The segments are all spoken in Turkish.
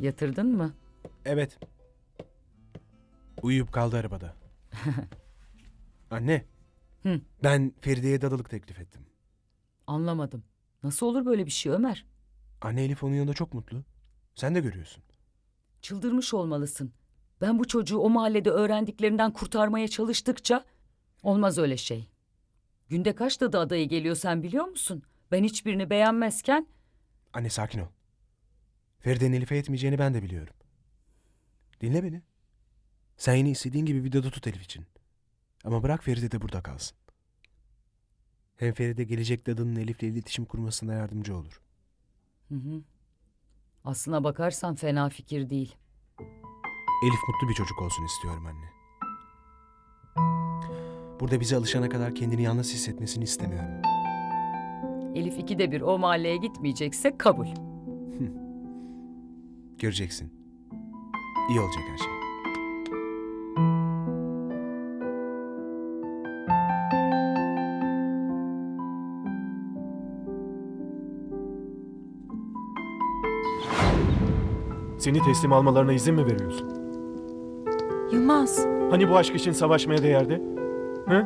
Yatırdın mı? Evet. Uyuyup kaldı arabada. Anne. Hı. Ben Feride'ye dadılık teklif ettim. Anlamadım. Nasıl olur böyle bir şey Ömer? Anne Elif onun yanında çok mutlu. Sen de görüyorsun. Çıldırmış olmalısın. Ben bu çocuğu o mahallede öğrendiklerinden kurtarmaya çalıştıkça olmaz öyle şey. Günde kaç dadı adayı geliyor sen biliyor musun? Ben hiçbirini beğenmezken Anne sakin ol. Feride'nin Elif'e yetmeyeceğini ben de biliyorum. Dinle beni. Sen yine istediğin gibi dadı tut Elif için. Ama bırak Feride de burada kalsın. Hem Feride gelecek dadının Elif'le iletişim kurmasına yardımcı olur. Hı hı. Aslına bakarsan fena fikir değil. Elif mutlu bir çocuk olsun istiyorum anne. Burada bize alışana kadar kendini yalnız hissetmesini istemiyorum. Elif ikide bir o mahalleye gitmeyecekse kabul. Göreceksin. İyi olacak her şey. Seni teslim almalarına izin mi veriyorsun? Yılmaz. Hani bu aşk için savaşmaya değerdi? Hı?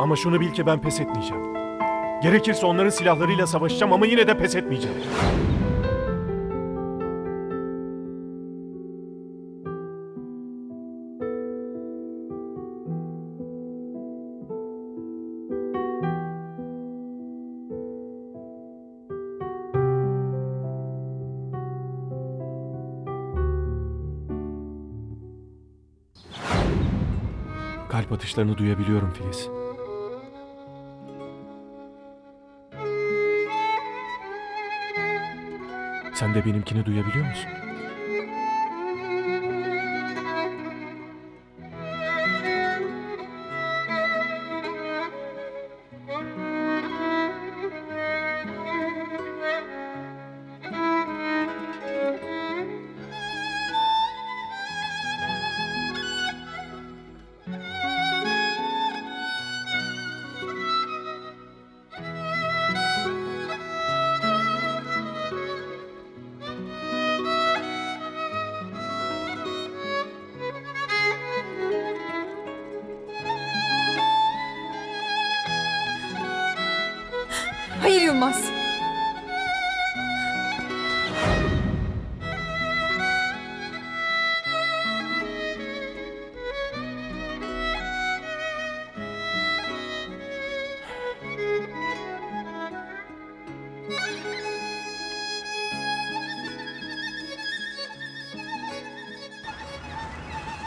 Ama şunu bil ki ben pes etmeyeceğim. Gerekirse onların silahlarıyla savaşacağım ama yine de pes etmeyeceğim. Kalp atışlarını duyabiliyorum Filiz. Sen de benimkini duyabiliyor musun? Hayır Yılmaz.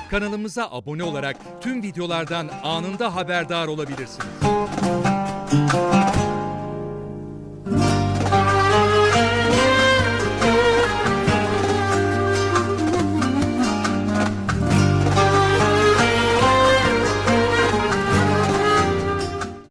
Kanalımıza abone olarak tüm videolardan anında haberdar olabilirsiniz.